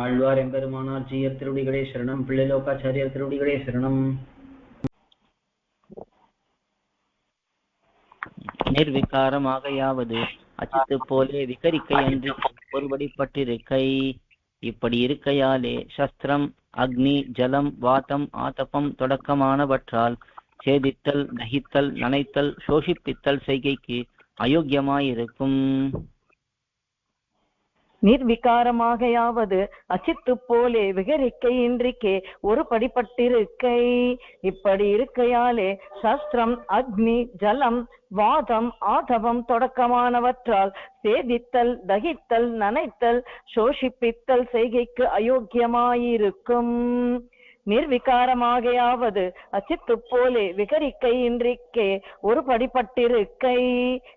ஆழ்வார் எம்பெருமானார் ஜீயர் திருவடிகளே சரணம். பிள்ளைலோகாச்சாரியர் திருவடிகளே சரணம். நிர்விகாரமாகையாவது அச்சித்து போலே விகரிக்கை அன்றி ஒருபடிப்பட்டிருக்கை இப்படி இருக்கையாலே சஸ்திரம் அக்னி ஜலம் வாதம் ஆதபம் தொடக்கமானவற்றால் சேதித்தல் நகித்தல் நனைத்தல் சோஷிப்பித்தல் செய்கைக்கு அயோக்கியமாயிருக்கும். நிர்விகாரமாகையாவது அச்சித்து போலே விகரிக்கை இன்றிக்கே ஒரு படிப்பட்டிருக்கை. இப்படி இருக்கையாலே சஸ்திரம் அக்னி ஜலம் வாதம் ஆதவம் தொடக்கமானவற்றால் சேதித்தல் தகித்தல் நனைத்தல் சோஷிப்பித்தல் செய்கைக்கு அயோக்கியமாயிருக்கும். நிர்விகாரமாகையாவது அச்சித்து போலே விகரிக்கை இன்றிக்கே ஒரு படிப்பட்டிருக்கை.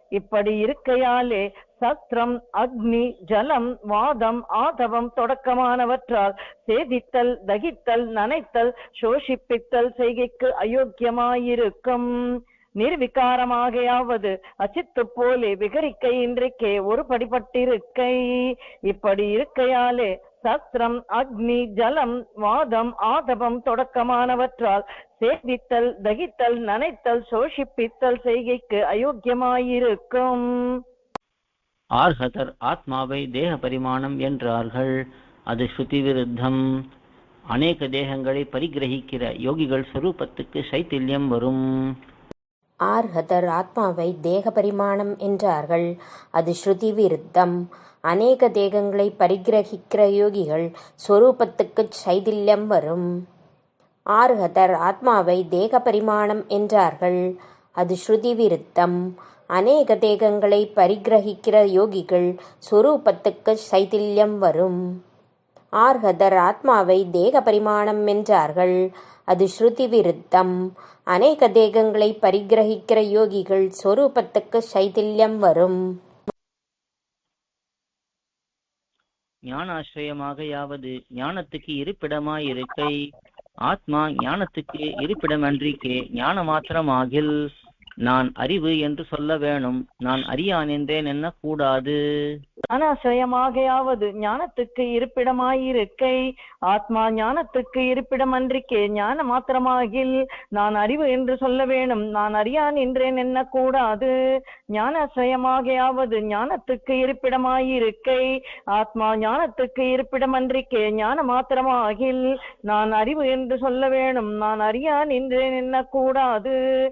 இப்படி இருக்கையாலே சத்திரம் அக்னி ஜலம் வாதம் ஆதவம் தொடக்கமானவற்றால் சேதித்தல் தகித்தல் நனைத்தல் சோஷிப்பித்தல் செய்கைக்கு அயோக்கியமாயிருக்கும். நிர்விகாரமாகையாவது அச்சித்து போலே விகரிக்கை இன்றைக்கே ஒரு படிப்பட்டிருக்கை இப்படி இருக்கையாலே சஸ்திரம் அக்னி ஜலம் வாதம் ஆதபம் தொடக்கமானவற்றால் சேவித்தல் தகித்தல் நனைத்தல் சோஷிப்பித்தல் செய்கைக்கு அயோக்கியமாயிருக்கும். ஆர்ஹதர் ஆத்மாவை தேக பரிமாணம் என்றார்கள். அது ஸ்ருதி விருத்தம் அநேக தேகங்களை பரிகிரகிக்கிற யோகிகள் சுரூபத்துக்கு சைத்தில்யம் வரும். ஆர்ஹதர் ஆத்மாவை தேக பரிமாணம் என்றார்கள். அது ஸ்ருதி விருத்தம். அநேக தேகங்களை பரிகிரகிக்கிற யோகிகள் ஸ்வரூபத்துக்குச் சைதில்யம் வரும். ஆர்ஹதர் ஆத்மாவை தேக பரிமாணம் என்றார்கள். அது ஸ்ருதி விருத்தம். அநேக தேகங்களை பரிகிரகிக்கிற யோகிகள் ஸ்வரூபத்துக்கு சைதில்யம் வரும். ஆர்ஹதர் ஆத்மாவை தேக பரிமாணம் என்றார்கள். அது ஸ்ருதி விருத்தம் அநேக தேகங்களை பரிகிரகிக்கிற யோகிகள் ஸ்வரூபத்துக்கு சைதில்யம் வரும். ஞானாசிரயமாகையாவது ஞானத்துக்கு இருப்பிடமாயிருக்கை. ஆத்மா ஞானத்துக்கு இருப்பிடமன்றிக்கே ஞான மாத்திரமாகில் நான் அறிவு என்று சொல்ல வேணும். நான் அறியான் என்றேன் என்ன கூடாது? அனாசிரயமாகையாவது ஞானத்துக்கு இருப்பிடமாயிருக்கை. ஆத்மா ஞானத்துக்கு இருப்பிடம் அன்றிக்கே ஞான மாத்திரமாகில் நான் அறிவு என்று சொல்ல வேணும். நான் அறியான் என்றேன் என்ன கூடாது? ஞானாசிரயமாகையாவது ஞானத்துக்கு இருப்பிடமாயிருக்கை. ஆத்மா ஞானத்துக்கு இருப்பிடம் அன்றிக்கே ஞான மாத்திரமாகில் நான் அறிவு என்று சொல்ல வேணும். நான் அறியான் என்றேன் என்ன கூடாது?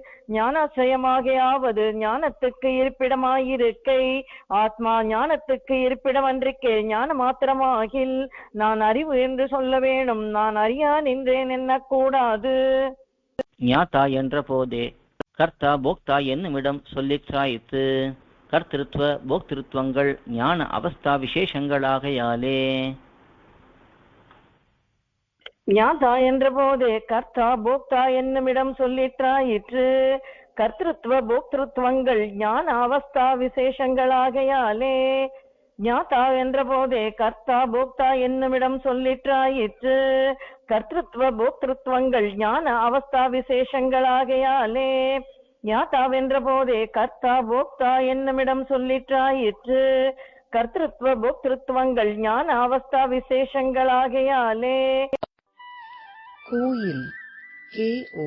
ஞானாசிரயமாகையாவது ஞானத்துக்கு இருப்பிடமாயிருக்கை. ஆத்மா ஞானத்துக்கு இருப்பிடம் அன்றிக்கே ஞான மாத்திரமாகில் நான் அறிவு என்று சொல்ல வேணும். நான் அறியான் என்றேன் என்ன கூடாது ஞாதா என்ற போதே கர்த்தா போக்தா என்னுமிடம் சொல்லிச்சாயித்து கர்த்திருத்வ போக்திருத்வங்கள் ஞான அவஸ்தா விசேஷங்களாகையாலே. ஞாதா என்ற போதே கர்த்தா போக்தா என்னுமிடம் சொல்லிற்றாயிற்று கர்த்திருவ போக்திருத்துவங்கள் ஞான அவஸ்தா விசேஷங்களாகையாலே ஞாத்தா என்ற போதே கர்த்தா போக்தா என்னுமிடம் சொல்லிற்றாயிற்று. கர்த்திருவ போக்திருத்துவங்கள் ஞான அவஸ்தா விசேஷங்களாகையாலே ஞாதாவென்ற போதே கர்த்தா போக்தா என்னுமிடம் சொல்லிற்றாயிற்று. கர்த்திருவ போக்திருத்துவங்கள் ஞான அவஸ்தா விசேஷங்களாகையாலே. கோயில் கேஓ